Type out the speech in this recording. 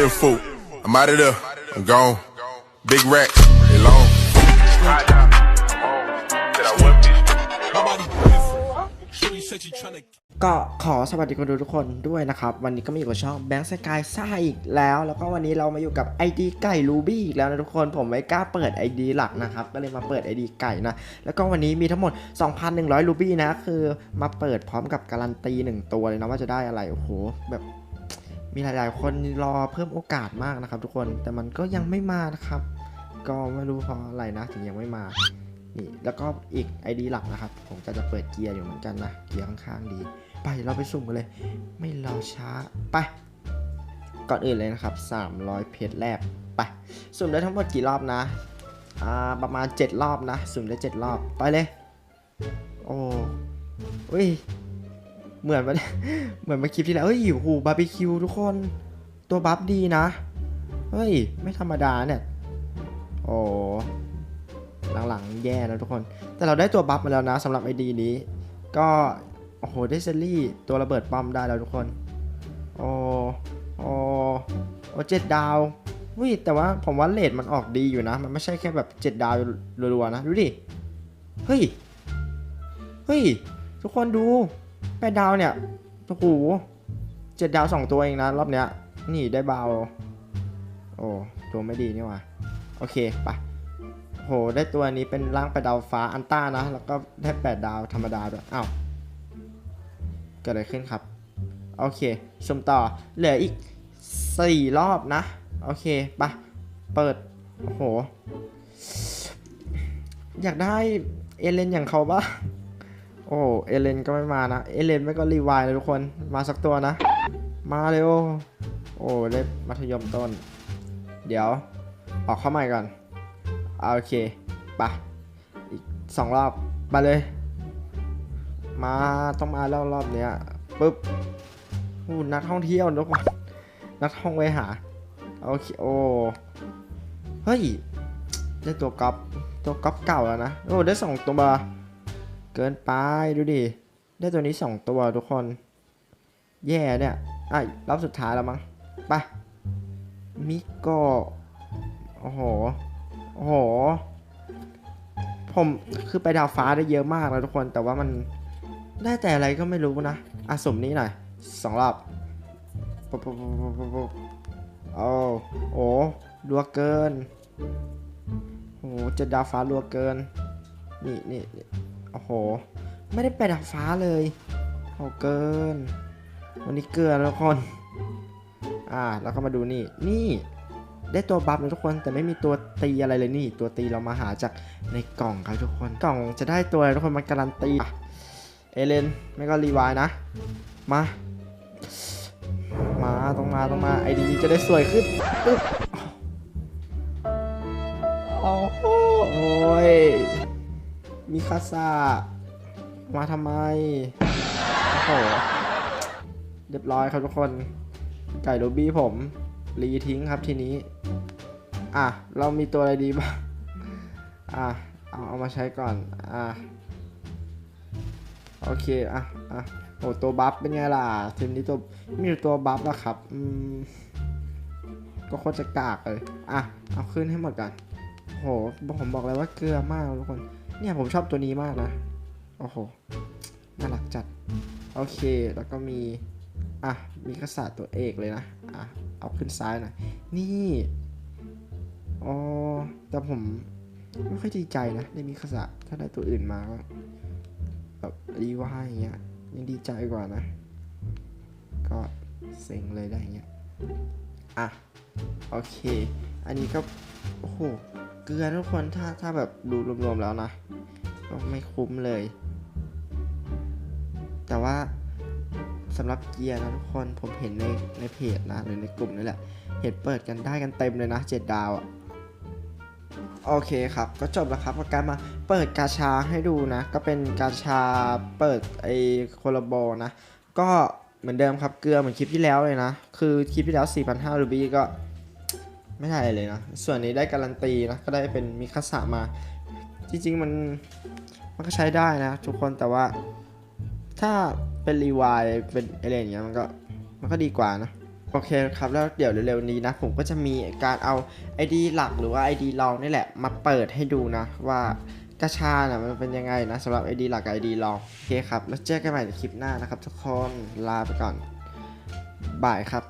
info. I'm out of there. I'm gone. Big racks. They long. Nobody. ก็ขอสวัสดีคนดูทุกคนด้วยนะครับ วันนี้ก็มาอยู่กับช่องแบงค์สกายซ่าอีกแล้ว แล้วก็วันนี้เรามาอยู่กับ ID ไก่รูบี้อีกแล้วนะทุกคนผมไม่กล้าเปิด ID หลักนะครับ ก็เลยมาเปิด ID ไก่นะ แล้วก็วันนี้มีทั้งหมด 2,100รูบี้นะ คือมาเปิดพร้อมกับการันตี 1 ตัวเลยนะว่าจะได้อะไร โอ้โห แบบ มีหลายๆ คนรอเพิ่มโอกาสมากนะครับ ทุกคนแต่มันก็ยังไม่มานะครับ ก็ไม่รู้เพราะอะไรนะถึงยังไม่มานี่แล้วก็อีก ID หลักนะครับ ผมก็จะเปิดเกียร์อยู่เหมือนกันนะเกียร์ข้างๆดี ไปเราไปสุ่มกันเลย ไม่รอช้าไป ก่อนอื่นเลยนะครับ 300 เพชรแรกไปสุ่มได้ทั้งหมดกี่รอบนะอ่าประมาณ 7 รอบนะ สุ่มได้ 7 รอบไปเลย โอ้อุ้ย เหมือนมันเหมือนมาคลิปที่แล้วเฮ้ยโอ้โหบาร์บีคิวทุกคน ตัวบัฟดีนะ เฮ้ย ไม่ธรรมดาเนี่ย โอ้หลังๆ แย่นะทุกคน แต่เราได้ตัวบัฟมาแล้วนะสำหรับไอดีนี้ ก็ โอ้โห ได้เซลลี่ ตัวระเบิดป้อมได้แล้วทุกคน โอ้โอ้โอ้เจ็ดดาววิแต่ว่าผมว่าเลทมันออกดีอยู่นะ มันไม่ใช่แค่แบบเจ็ดดาวรัวๆนะ ดูดิ เฮ้ย เฮ้ย ทุกคนดู แปดดาวเนี่ยโอ้โหเจ็ดดาวสองตัวเองนะรอบเนี้ย นี่ได้เบา โอ้ตัวไม่ดีนี่ว่าโอเคไปโหได้ตัวนี้เป็นร่างแปดดาวฟ้าอันต้านะ แล้วก็ได้แปดดาวธรรมดาด้วยอ้าวเกิดอะไรขึ้นครับ โอเคชมต่อเหลืออีก4รอบนะ โอเคไปะเปิดโอ้โห อยากได้เอเลนอย่างเขาบ้าง โอ้เอเลนก็ไม่มานะ เอเลนไม่ก็รีวายเลยทุกคน มาสักตัวนะ มาเร็ว โอ้ได้มัธยมต้น เดี๋ยว ออกเข้าใหม่ก่อน โอเคไปะอีกสองรอบ ไปเลย มาต้องมาแล้วรอบเนี้ยปุ๊บอู้นักท่องเที่ยวทุกคน นักท่องไปหา โอเค โอ้ เฮ้ย ได้ตัวก๊อปตัวก๊อปเก่าแล้วนะ โอ้ ได้สองตัว เกินไปดูดิ ได้ตัวนี้สองตัวทุกคน แย่เนี่ย อะรอบสุดท้ายแล้วมั้งไปมิโกโอ้โห โอ้โห ผมคือไปดาวฟ้าได้เยอะมากนะทุกคน แต่ว่ามันได้แต่อะไรก็ไม่รู้นะอะสมนี้หน่อยสองรอบปุ๊บปุ๊บปุ๊บปุ๊บปุ๊บโอ้โอ้รัวเกิน โอ้โหจะดาวฟ้ารัวเกิน นี่นี่ โอ้โห ไม่ได้ไปดาฟ้าเลยโอ้เกิน วันนี้เกินแล้วทุกคน อ่าแล้วก็มาดูนี่ นี่ ได้ตัวบัฟนะทุกคนแต่ไม่มีตัวตีอะไรเลยนี่ ตัวตีเรามาหาจากในกล่องครับทุกคนกล่องจะได้ตัวทุกคนมันการันตีเอเลนไม่ก็รีวายนะ มา มาต้องมาต้องมาไอดีจะได้สวยขึ้นปึ๊บโอ้โห มีคาซามาทำไม โอ้โห เรียบร้อยครับทุกคน ไก่โรบี้ผม รีทิ้งครับทีนี้ อะ เรามีตัวอะไรดีบ้าง อะ เอาเอามาใช้ก่อน อะ โอเค อะ อะโอ้ตัวบัฟเป็นไงล่ะ ทีมนี้ตัวมีต่ตัวบัฟแล้วครับ อืม ก็โคตรจะกากเลย อะ เอาขึ้นให้หมดก่อนโห ผมบอกเลยว่าเกลือมากทุกคน เนี่ยผมชอบตัวนี้มากนะ โอ้โห น่ารักจัด โอเค แล้วก็มี อะ มีกษัตริย์ตัวเอกเลยนะ อะ เอาขึ้นซ้ายหน่อย นี่อ๋อแต่ผมไม่ค่อยดีใจนะ ได้มีกษัตริย์ถ้าได้ตัวอื่นมาก็แบบรีว่าอย่างเงี้ย ยังดีใจกว่านะ ก็เซ็งเลยได้อย่างเงี้ย อะ โอเค อันนี้ก็ โอ้โห เกลือทุกคน ถ้า ถ้าแบบดูรวมๆแล้วนะ ก็ไม่คุ้มเลย แต่ว่าสำหรับเกียร์นะทุกคนผมเห็นในในเพจนะหรือในกลุ่มนี่แหละ เห็นเปิดกันได้กันเต็มเลยนะเจ็ดดาวอะโอเคครับ ก็จบแล้วครับกับการมาเปิดกาชาให้ดูนะ ก็เป็นกาชาเปิดไอโคลาโบนะ ก็เหมือนเดิมครับเกลือเหมือนคลิปที่แล้วเลยนะ คือคลิปที่แล้ว 4,500รูบี้ก็ไม่ได้เลยนะ ส่วนนี้ได้การันตีนะ ก็ได้เป็นมิคาสะมา จริงๆมัน มันก็ใช้ได้นะทุกคนแต่ว่า ถ้าเป็นรีวายเป็นอะไรอย่างเงี้ยมันก็มันก็ดีกว่านะโอเคครับแล้วเดี๋ยวเร็วๆนี้นะ ผมก็จะมีการเอา ID หลักหรือว่า ID รองนี่แหละ มาเปิดให้ดูนะว่ากระชาน่ะมันเป็นยังไงนะสำหรับ ID หลักกับ ID รองโอเคครับ แล้วเจอกันใหม่ในคลิปหน้านะครับ ทุกคนลาไปก่อนบายครับ